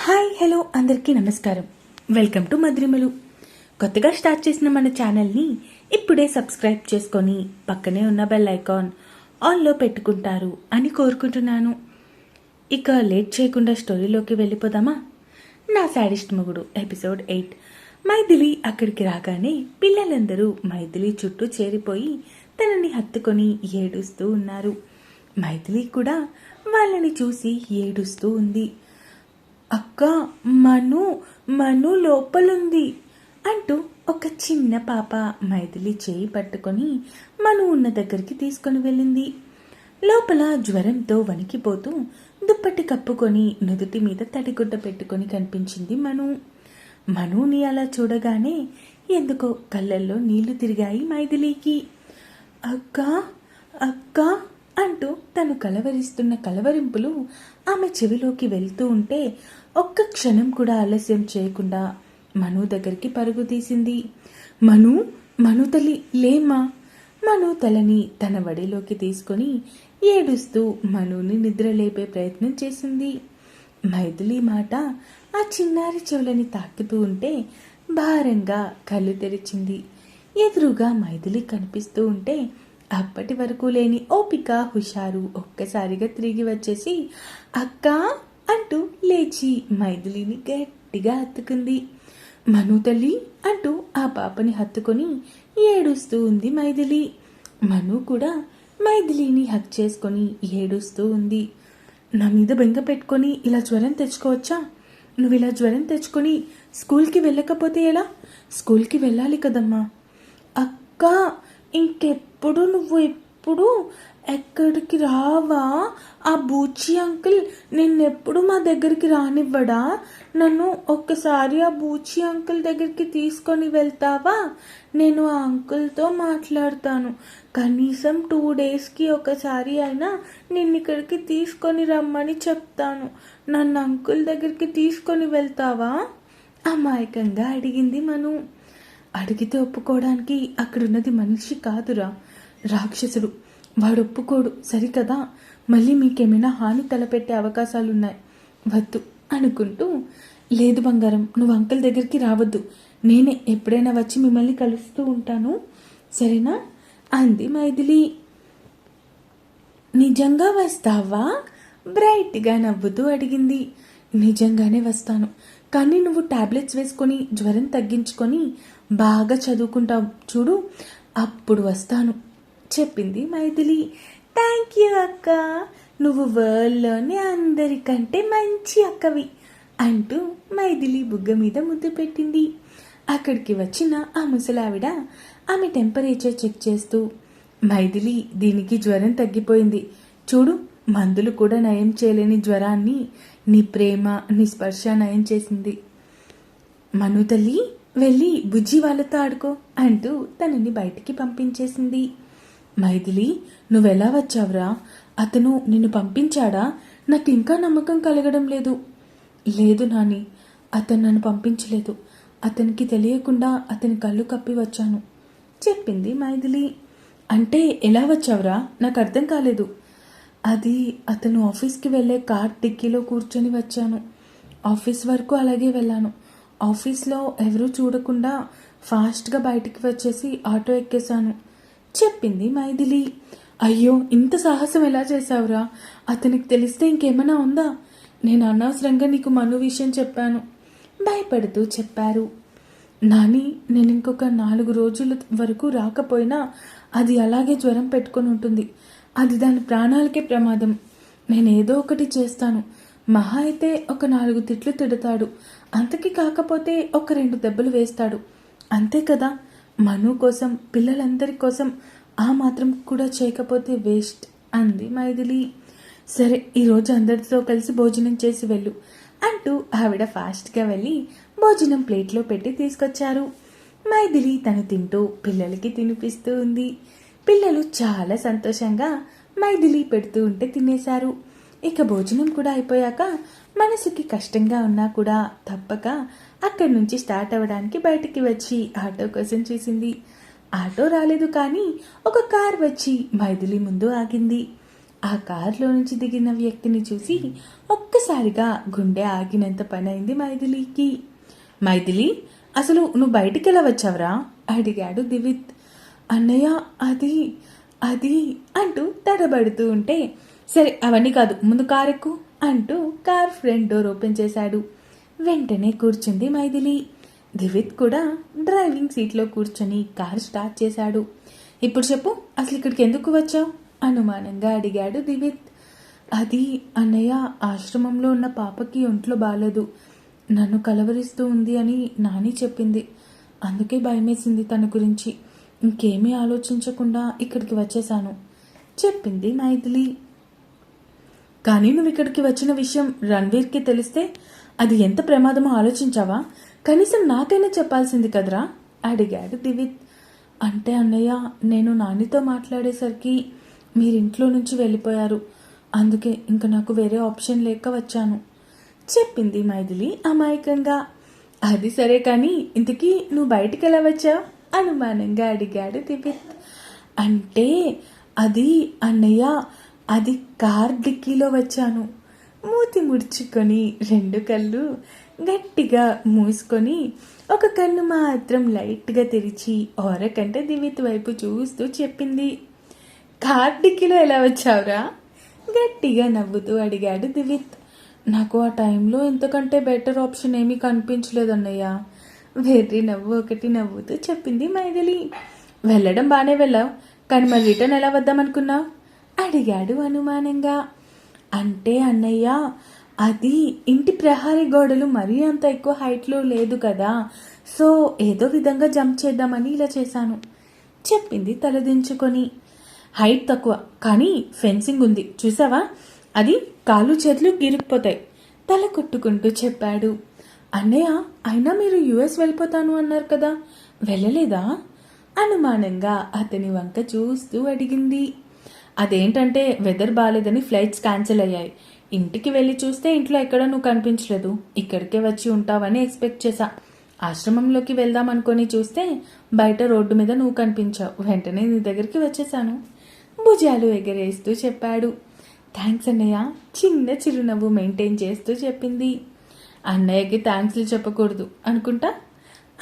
Hi hello అందరికీ నమస్కారం. Welcome to మద్రిమలు కొత్తగా స్టార్ట్ చేసిన మన ఛానల్ని ఇప్పుడే సబ్స్క్రైబ్ చేసుకొని పక్కనే ఉన్న బెల్ ఐకాన్ ఆన్లో పెట్టుకుంటారు అని కోరుకుంటున్నాను. ఇక లేట్ చేయకుండా స్టోరీలోకి వెళ్ళిపోదామా? నా శాడిస్ట్ మొగుడు ఎపిసోడ్ ఎయిట్. మైథిలి అక్కడికి రాగానే పిల్లలందరూ మైథిలి చుట్టూ చేరిపోయి తనని హత్తుకొని ఏడుస్తూ ఉన్నారు. మైథిలి కూడా వాళ్ళని చూసి ఏడుస్తూ ఉంది. అక్క మను మను లోపలుంది అంటూ ఒక చిన్న పాప మైథిలి చేయి పట్టుకొని మను ఉన్న దగ్గరికి తీసుకొని వెళ్ళింది. లోపల జ్వరంతో వణికిపోతూ దుప్పటి కప్పుకొని నుదుటి మీద తడిగుడ్డ పెట్టుకొని కనిపించింది మను. మనుని అలా చూడగానే ఎందుకో కళ్ళల్లో నీళ్ళు తిరిగాయి మైథిలికి. అక్క అక్క అంటూ తను కలవరిస్తున్న కలవరింపులు ఆమె చెవిలోకి వెళ్తూ ఉంటే ఒక్క క్షణం కూడా ఆలస్యం చేయకుండా మను దగ్గరికి పరుగు తీసింది. మను మను తల్లి లేమా మను తలని తన వడిలోకి తీసుకొని ఏడుస్తూ మనుని నిద్రలేపే ప్రయత్నం చేసింది. మైథిలి మాట ఆ చిన్నారి చెవులని తాకుతూ ఉంటే భారంగా కళ్ళు తెరిచింది. ఎదురుగా మైథిలి కనిపిస్తూ ఉంటే అప్పటి వరకు లేని ఓపిక హుషారు ఒక్కసారిగా తిరిగి వచ్చేసి అక్క అంటూ లేచి మైథిలిని గట్టిగా హత్తుకుంది. మను తల్లి అంటూ ఆ పాపని హత్తుకొని ఏడుస్తూ ఉంది మైథిలి. మను కూడా మైథిలిని హక్ చేసుకొని ఏడుస్తూ ఉంది. నా మీద బెంగ పెట్టుకొని ఇలా జ్వరం తెచ్చుకోవచ్చా? నువ్వు ఇలా జ్వరం తెచ్చుకొని స్కూల్కి వెళ్ళకపోతే ఎలా? స్కూల్కి వెళ్ళాలి కదమ్మా. అక్క ఇంకెప్పుడు నువ్వు ఎప్పుడు ఎక్కడికి రావా? ఆ బూచి అంకుల్ నిన్నెప్పుడు మా దగ్గరికి రానివ్వడా? నన్ను ఒక్కసారి ఆ బూచి అంకుల్ దగ్గరికి తీసుకొని వెళ్తావా? నేను ఆ అంకుల్తో మాట్లాడతాను. కనీసం టూ డేస్కి ఒకసారి అయినా నిన్ను ఇక్కడికి తీసుకొని రమ్మని చెప్తాను. నన్ను అంకుల్ దగ్గరికి తీసుకొని వెళ్తావా? అమాయకంగా అడిగింది మను. అడిగితే ఒప్పుకోవడానికి అక్కడున్నది మనిషి కాదురా రాక్షసుడు. వాడు ఒప్పుకోడు సరికదా? మళ్ళీ మీకేమైనా హాని తలపెట్టే అవకాశాలున్నాయి? వద్దు అనుకుంటూ లేదు బంగారం నువ్వు అంకుల్ దగ్గరికి రావద్దు. నేనే ఎప్పుడైనా వచ్చి మిమ్మల్ని కలుస్తూ ఉంటాను. సరేనా? అంది మైథిలి. నిజంగా వస్తావా? బ్రైట్గా నవ్వుతూ అడిగింది. నిజంగానే వస్తాను. కానీ నువ్వు టాబ్లెట్స్ వేసుకొని జ్వరం తగ్గించుకొని బాగా చదువుకుంటావు. చూడు అప్పుడు వస్తాను. చెప్పింది మైథిలి. థ్యాంక్ యూ అక్క. నువ్వు వరల్డ్లోనే అందరికంటే మంచి అక్కవి అంటూ మైథిలి బుగ్గ మీద ముద్దు పెట్టింది. అక్కడికి వచ్చిన ఆ ముసలావిడ ఆమె టెంపరేచర్ చెక్ చేస్తూ మైథిలి దీనికి జ్వరం తగ్గిపోయింది. చూడు మందులు కూడా నయం చేయలేని జ్వరాన్ని నీ ప్రేమ నీ స్పర్శ నయం చేసింది. మను తల్లి వెళ్ళి బుజ్జి వాళ్ళతో ఆడుకో అంటూ తనని బయటికి పంపించేసింది. మైథిలి నువ్వెలా వచ్చావురా? అతను నిన్ను పంపించాడా? నాకు ఇంకా నమ్మకం కలగడం లేదు. లేదు నాని అతను నన్ను పంపించలేదు. అతనికి తెలియకుండా అతని కళ్ళు కప్పి వచ్చాను. చెప్పింది మైథిలి. అంటే ఎలా వచ్చావురా? నాకు అర్థం కాలేదు. అది అతను ఆఫీస్కి వెళ్ళే కార్ డిక్కీలో కూర్చొని వచ్చాను. ఆఫీస్ వరకు అలాగే వెళ్ళాను. ఆఫీస్లో ఎవరూ చూడకుండా ఫాస్ట్గా బయటికి వచ్చేసి ఆటో ఎక్కేశాను. చెప్పింది మైథిలి. అయ్యో ఇంత సాహసం ఎలా చేశావురా? అతనికి తెలిస్తే ఇంకేమైనా ఉందా? నేను అనవసరంగా నీకు మను విషయం చెప్పాను. భయపడుతూ చెప్పారు. నాని నేను ఇంకొక నాలుగు రోజుల వరకు రాకపోయినా అది అలాగే జ్వరం పెట్టుకొని ఉంటుంది. అది దాని ప్రాణాలకే ప్రమాదం. నేను ఏదో ఒకటి చేస్తాను. మహా అయితే ఒక నాలుగు తిట్లు తిడతాడు. అంతకి కాకపోతే ఒక రెండు దెబ్బలు వేస్తాడు. అంతే కదా? మను కోసం పిల్లలందరి కోసం ఆ మాత్రం కూడా చేయకపోతే వేస్ట్ అంది మైథిలి. సరే ఈరోజు అందరితో కలిసి భోజనం చేసి వెళ్ళు అంటూ ఆవిడ ఫాస్ట్గా వెళ్ళి భోజనం ప్లేట్లో పెట్టి తీసుకొచ్చారు. మైథిలి తను తింటూ పిల్లలకి తినిపిస్తూ ఉంది. పిల్లలు చాలా సంతోషంగా మైథిలి పెడుతూ ఉంటే తినేశారు. ఇక భోజనం కూడా అయిపోయాక మనసుకి కష్టంగా ఉన్నా కూడా తప్పక అక్కడి నుంచి స్టార్ట్ అవ్వడానికి బయటికి వచ్చి ఆటో కోసం చూసింది. ఆటో రాలేదు కానీ ఒక కార్ వచ్చి మైథిలి ముందు ఆగింది. ఆ కారులో నుంచి దిగిన వ్యక్తిని చూసి ఒక్కసారిగా గుండె ఆగినంత పని అయింది మైథిలికి. మైథిలి అసలు నువ్వు బయటికి ఎలా వచ్చావురా? అడిగాడు దివిత్. అన్నయ్య అది అది అంటూ తడబడుతూ ఉంటే సరే అవన్నీ కాదు ముందు కారెక్కు అంటూ కార్ ఫ్రంట్ డోర్ ఓపెన్ చేశాడు. వెంటనే కూర్చుంది మైథిలి. దివిత్ కూడా డ్రైవింగ్ సీట్లో కూర్చొని కారు స్టార్ట్ చేశాడు. ఇప్పుడు చెప్పు అసలు ఇక్కడికి ఎందుకు వచ్చావు? అనుమానంగా అడిగాడు దివిత్ అది అన్నయ్య ఆశ్రమంలో ఉన్న పాపకి ఒంట్లో బాగాలేదు నన్ను కలవరిస్తూ ఉంది అని నాని చెప్పింది. అందుకే భయమేసింది తన గురించి. ఇంకేమీ ఆలోచించకుండా ఇక్కడికి వచ్చేసాను చెప్పింది మైథిలి. కానీ నువ్వు ఇక్కడికి వచ్చిన విషయం రణ్వీర్కి తెలిస్తే అది ఎంత ప్రమాదమో ఆలోచించావా? కనీసం నాకైనా చెప్పాల్సింది కదరా? అడిగాడు దివిత్. అంటే అన్నయ్య నేను నానితో మాట్లాడేసరికి మీరింట్లో నుంచి వెళ్ళిపోయారు. అందుకే ఇంక నాకు వేరే ఆప్షన్ లేక వచ్చాను. చెప్పింది మైథిలి అమాయకంగా. అది సరే కానీ ఇంతకీ నువ్వు బయటికి ఎలా వచ్చావు? అనుమానంగా అడిగాడు దివిత్. అంటే అది అన్నయ్య అది కార్ డిక్కీలో వచ్చాను. మూతి ముడుచుకొని రెండు కళ్ళు గట్టిగా మూసుకొని ఒక కన్ను మాత్రం లైట్గా తెరిచి ఓరకంటే దివిత్ వైపు చూస్తూ చెప్పింది కార్ డిక్కీలో ఎలా వచ్చావురా? గట్టిగా నవ్వుతూ అడిగాడు దివిత్. నాకు ఆ టైంలో ఇంతకంటే బెటర్ ఆప్షన్ ఏమీ కనిపించలేదన్నయ్య వెర్రి నవ్వు ఒకటి నవ్వుతూ చెప్పింది మైథిలి. వెళ్ళడం బాగానే వెళ్ళావు కానీ మరి రిటర్న్ ఎలా వద్దామనుకున్నావు? అడిగాడు అనుమానంగా. అంటే అన్నయ్య అది ఇంటి ప్రహారీ గోడలు మరీ అంత ఎక్కువ హైట్లో లేదు కదా. సో ఏదో విధంగా జంప్ చేద్దామని ఇలా చేశాను. చెప్పింది తలదించుకొని. హైట్ తక్కువ కానీ ఫెన్సింగ్ ఉంది. చూసావా? అది కాలు చేతులు గిరిగిపోతాయి తల కొట్టుకుంటూ చెప్పాడు. అన్నయ్య అయినా మీరు యుఎస్ వెళ్ళిపోతాను అన్నారు కదా. వెళ్ళలేదా? అనుమానంగా అతని వంక చూస్తూ అడిగింది. అదేంటంటే వెదర్ బాగాలేదని ఫ్లైట్స్ క్యాన్సిల్ అయ్యాయి. ఇంటికి వెళ్ళి చూస్తే ఇంట్లో ఎక్కడ నువ్వు కనిపించలేదు. ఇక్కడికే వచ్చి ఉంటావని ఎక్స్పెక్ట్ చేశా. ఆశ్రమంలోకి వెళ్దాం అనుకొని చూస్తే బయట రోడ్డు మీద నువ్వు కనిపించావు. వెంటనే నీ దగ్గరికి వచ్చేసాను భుజాలు ఎగరేస్తూ చెప్పాడు. థ్యాంక్స్ అన్నయ్య. చిన్న చిరునవ్వు మెయింటైన్ చేస్తూ చెప్పింది. అన్నయ్యకి థ్యాంక్స్లు చెప్పకూడదు అనుకుంటా?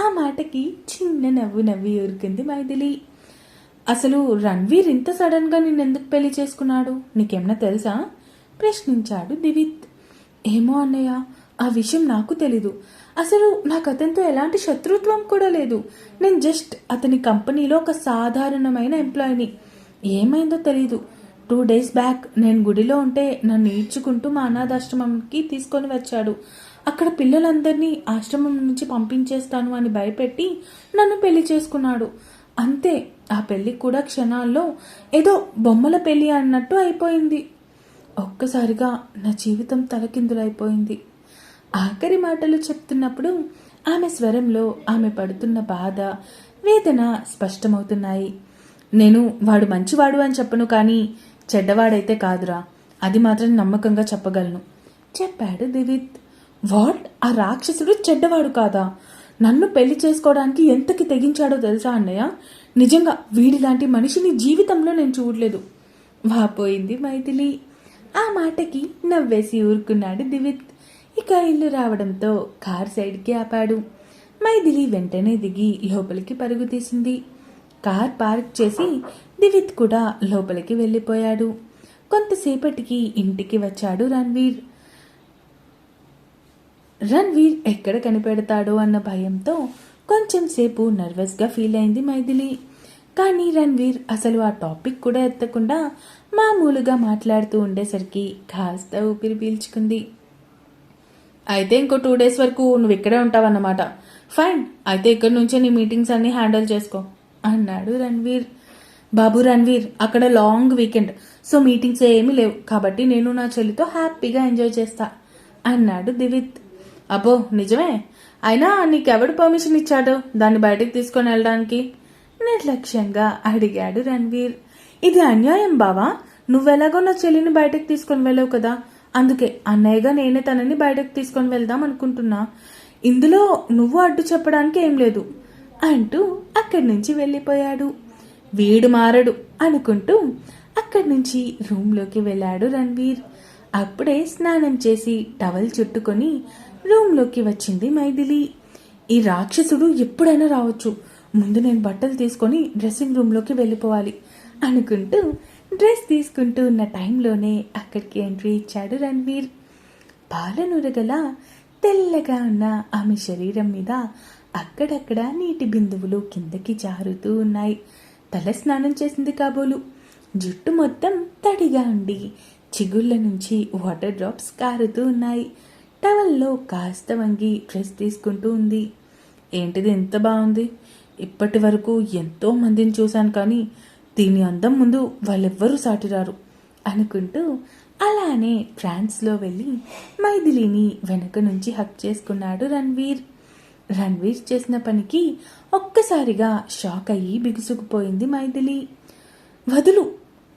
ఆ మాటకి చిన్న నవ్వు నవ్వి ఊరుకుంది మైథిలి. అసలు రణ్వీర్ ఇంత సడన్గా నిన్నెందుకు పెళ్ళి చేసుకున్నాడు? నీకేమన్నా తెలుసా? ప్రశ్నించాడు దివిత్. ఏమో అన్నయ్య ఆ విషయం నాకు తెలీదు. అసలు నాకు అతనితో ఎలాంటి శత్రుత్వం కూడా లేదు. నేను జస్ట్ అతని కంపెనీలో ఒక సాధారణమైన ఎంప్లాయీని ఏమైందో తెలీదు. టూ డేస్ బ్యాక్ నేను గుడిలో ఉంటే నన్ను ఈడ్చుకుంటూ మా అనాథాశ్రమంకి తీసుకొని వచ్చాడు. అక్కడ పిల్లలందరినీ ఆశ్రమం నుంచి పంపించేస్తాను అని భయపెట్టి నన్ను పెళ్ళి చేసుకున్నాడు. అంతే ఆ పెళ్ళి కూడా క్షణాల్లో ఏదో బొమ్మల పెళ్ళి అన్నట్టు అయిపోయింది. ఒక్కసారిగా నా జీవితం తలకిందులైపోయింది. ఆఖరి మాటలు చెప్తున్నప్పుడు ఆమె స్వరంలో ఆమె పడుతున్న బాధ వేదన స్పష్టమవుతున్నాయి. నేను వాడు మంచివాడు అని చెప్పను కానీ చెడ్డవాడైతే కాదురా అది మాత్రం నమ్మకంగా చెప్పగలను. చెప్పాడు దివిత్. వాట్? ఆ రాక్షసుడు చెడ్డవాడు కాదా? నన్ను పెళ్ళి చేసుకోవడానికి ఎంతకి తెగించాడో తెలుసా అన్నయ్య? నిజంగా వీడిలాంటి మనిషిని జీవితంలో నేను చూడలేదు. వాపోయింది మైథిలి. ఆ మాటకి నవ్వేసి ఊరుకున్నాడు దివిత్. ఇక ఇల్లు రావడంతో కార్ సైడ్కి ఆపాడు. మైథిలి వెంటనే దిగి లోపలికి పరుగు తీసింది. కార్ పార్క్ చేసి దివిత్ కూడా లోపలికి వెళ్ళిపోయాడు. కొంతసేపటికి ఇంటికి వచ్చాడు రణ్వీర్. రణ్వీర్ ఎక్కడ కనిపెడతాడో అన్న భయంతో కొంచెం సేపు నర్వస్గా ఫీల్ అయింది మైథిలి. కానీ రణ్వీర్ అసలు ఆ టాపిక్ కూడా ఎత్తకుండా మామూలుగా మాట్లాడుతూ ఉండేసరికి కాస్త ఊపిరి పీల్చుకుంది. అయితే ఇంకో టూ డేస్ వరకు నువ్వు ఇక్కడే ఉంటావన్నమాట. ఫైన్ అయితే ఇక్కడ నుంచే నీ మీటింగ్స్ అన్నీ హ్యాండిల్ చేసుకో అన్నాడు రణ్వీర్. బాబు రణ్వీర్ అక్కడ లాంగ్ వీకెండ్ సో మీటింగ్స్ ఏమీ లేవు. కాబట్టి నేను నా చెల్లితో హ్యాపీగా ఎంజాయ్ చేస్తా అన్నాడు దివిత్. అబ్బో నిజమే. అయినా నీకెవడు పర్మిషన్ ఇచ్చాడు దాన్ని బయటికి తీసుకొని వెళ్ళడానికి? నిర్లక్ష్యంగా అడిగాడు రణ్వీర్. ఇది అన్యాయం బావా? నువ్వెలాగో నా చెల్లిని బయటకు తీసుకొని వెళ్ళావు కదా. అందుకే అన్నయ్యగా నేనే తనని బయటకు తీసుకొని వెళ్దాం అనుకుంటున్నా. ఇందులో నువ్వు అడ్డు చెప్పడానికి ఏం లేదు అంటూ అక్కడి నుంచి వెళ్ళిపోయాడు. వీడు మారడు అనుకుంటూ అక్కడి నుంచి రూమ్లోకి వెళ్ళాడు రణ్వీర్. అప్పుడే స్నానం చేసి టవల్ చుట్టుకొని రూమ్లోకి వచ్చింది మైథిలి. ఈ రాక్షసుడు ఎప్పుడైనా రావచ్చు. ముందు నేను బట్టలు తీసుకొని డ్రెస్సింగ్ రూమ్లోకి వెళ్ళిపోవాలి అనుకుంటూ డ్రెస్ తీసుకుంటూ ఉన్న టైంలోనే అక్కడికి ఎంట్రీ ఇచ్చాడు రణ్వీర్. పాలనూరగల తెల్లగా ఉన్న ఆమె శరీరం మీద అక్కడక్కడ నీటి బిందువులు కిందకి జారుతూ ఉన్నాయి. తల స్నానం చేసింది కాబోలు. జుట్టు మొత్తం తడిగా ఉండి చిగుళ్ళ నుంచి వాటర్ డ్రాప్స్ కారుతూ ఉన్నాయి. టవల్లో కాస్త వంగి డ్రెస్ తీసుకుంటూ ఉంది. ఏంటిది ఎంత బాగుంది ఇప్పటి వరకు ఎంతో మందిని చూశాను కానీ దీని అందం ముందు వాళ్ళెవ్వరూ సాటిరారు అనుకుంటూ అలానే ట్రాన్స్లో వెళ్ళి మైథిలిని వెనక నుంచి హక్ చేసుకున్నాడు రణ్వీర్. రణ్వీర్ చేసిన పనికి ఒక్కసారిగా షాక్ అయ్యి బిగుసుకుపోయింది మైథిలి. వదులు!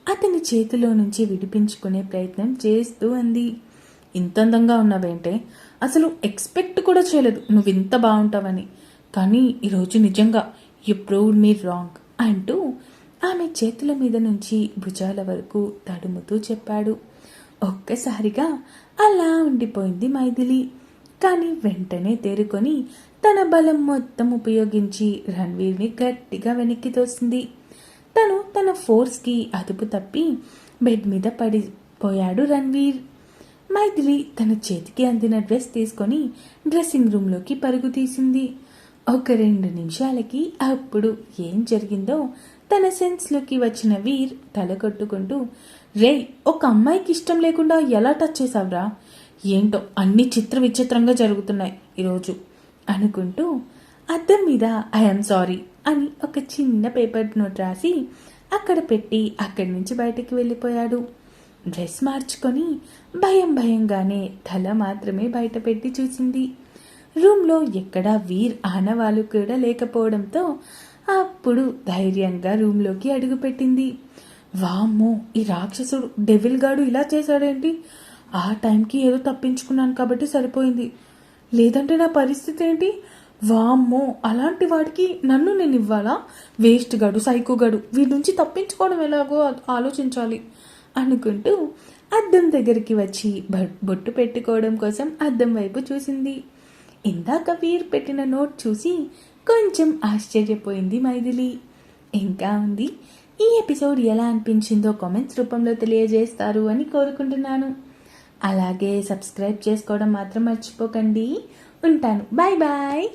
అతని చేతిలో నుంచి విడిపించుకునే ప్రయత్నం చేస్తూ అంది ఇంత అందంగా ఉన్నావేంటే? అసలు ఎక్స్పెక్ట్ కూడా చేయలేదు. నువ్వు ఇంత బాగుంటావని కానీ ఈరోజు నిజంగా యు ప్రూవ్డ్ మీ రాంగ్ అంటూ ఆమె చేతుల మీద నుంచి భుజాల వరకు తడుముతూ చెప్పాడు. ఒక్కసారిగా అలా ఉండిపోయింది మైథిలి. కానీ వెంటనే తేరుకొని తన బలం మొత్తం ఉపయోగించి రణ్వీర్ని గట్టిగా వెనక్కి తోసింది. తను తన ఫోర్స్కి అదుపు తప్పి బెడ్ మీద పడిపోయాడు రణ్వీర్. మైథిలి తన చేతికి అందిన డ్రెస్ తీసుకొని డ్రెస్సింగ్ రూమ్లోకి పరుగు తీసింది. ఒక రెండు నిమిషాలకి అప్పుడు ఏం జరిగిందో తన సెన్స్లోకి వచ్చిన వీర్ తల కొట్టుకుంటూ రే ఒక అమ్మాయికి ఇష్టం లేకుండా ఎలా టచ్ చేసావురా ఏంటో అన్ని చిత్ర విచిత్రంగా జరుగుతున్నాయి ఈరోజు అనుకుంటూ అద్దం మీద ఐఎమ్ సారీ అని ఒక చిన్న పేపర్ నోట్ రాసి అక్కడ పెట్టి అక్కడి నుంచి బయటికి వెళ్ళిపోయాడు. డ్రెస్ మార్చుకొని భయం భయంగానే తల మాత్రమే బయటపెట్టి చూసింది. రూమ్లో ఎక్కడా వీర్ ఆనవాళ్ళు కూడా లేకపోవడంతో అప్పుడు ధైర్యంగా రూమ్లోకి అడుగుపెట్టింది వామ్మో ఈ రాక్షసుడు డెవిల్ గాడు ఇలా చేశాడేంటి? ఆ టైంకి ఏదో తప్పించుకున్నాను కాబట్టి సరిపోయింది. లేదంటే నా పరిస్థితి ఏంటి? వామ్మో అలాంటి వాడికి నన్ను నేను ఇవ్వాలా వేస్ట్ గడు సైకో గడు వీడి నుంచి తప్పించుకోవడం ఎలాగో ఆలోచించాలి. అనుకుంటూ అద్దం దగ్గరికి వచ్చి బొట్టు పెట్టుకోవడం కోసం అద్దం వైపు చూసింది. ఇందాక వీర్ పెట్టిన నోట్ చూసి కొంచెం ఆశ్చర్యపోయింది మైథిలి. ఇంకా ఉంది? ఈ ఎపిసోడ్ ఎలా అనిపించిందో కామెంట్స్ రూపంలో తెలియజేస్తారు అని కోరుకుంటున్నాను. అలాగే సబ్స్క్రైబ్ చేసుకోవడం మాత్రం మర్చిపోకండి. ఉంటాను. Bye bye.